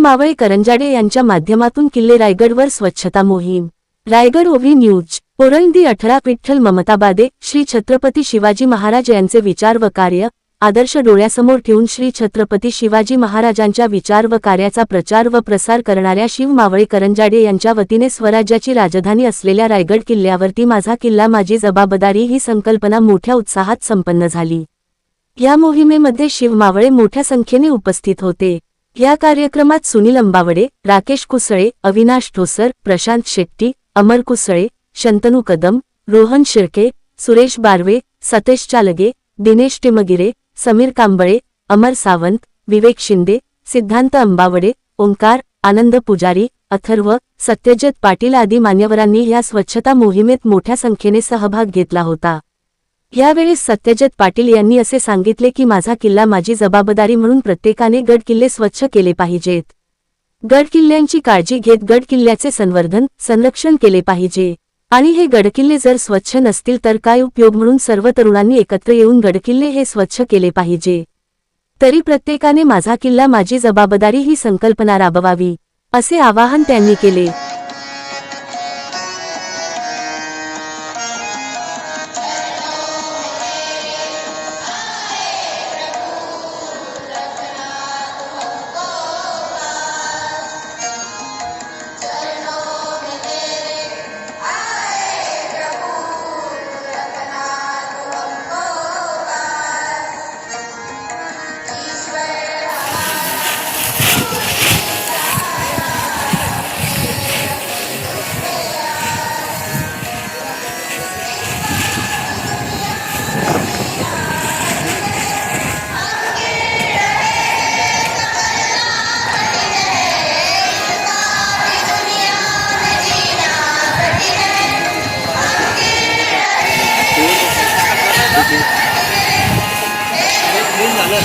मावळे करंजाडे यांच्या माध्यमातून किल्ले रायगडवर स्वच्छता मोहीम. रायगड ओव्ही न्यूज पोरंदी अठरा विठ्ठल ममताबादे श्री छत्रपती शिवाजी महाराज यांचे विचार व कार्य आदर्श डोळ्यासमोर ठेवून श्री छत्रपती शिवाजी महाराजांच्या विचार व कार्याचा प्रचार व प्रसार करणाऱ्या शिव मावळे करंजाडे यांच्या वतीने स्वराज्याची राजधानी असलेल्या रायगड किल्ल्यावरती माझा किल्ला माझी जबाबदारी ही संकल्पना मोठ्या उत्साहात संपन्न झाली. या मोहिमेमध्ये शिव मावळे मोठ्या संख्येने उपस्थित होते. या कार्यक्रमात सुनील अंबावडे राकेश कुसळे अविनाश ठोसर प्रशांत शेट्टी अमर कुसळे शंतनू कदम रोहन शिर्के सुरेश बारवे सतेश चालगे दिनेश टिमगिरे समीर कांबळे अमर सावंत विवेक शिंदे सिद्धांत अंबावडे ओंकार आनंद पुजारी अथर्व सत्यजित पाटील आदी मान्यवरांनी या स्वच्छता मोहिमेत मोठ्या संख्येने सहभाग घेतला होता. यावेळेस सत्यजित पाटील यांनी असे सांगितले की माझा किल्ला माझी जबाबदारी म्हणून प्रत्येकाने गड किल्ले स्वच्छ केले पाहिजेत. गड किल्ल्यांची काळजी घेत गड किल्ल्याचे संवर्धन संरक्षण केले पाहिजे. आणि हे गडकिल्ले जर स्वच्छ नसतील तर काय उपयोग म्हणून सर्व तरुणांनी एकत्र येऊन गडकिल्ले हे स्वच्छ केले पाहिजे. तरी प्रत्येकाने माझा किल्ला माझी जबाबदारी ही संकल्पना राबवावी असे आवाहन त्यांनी केले.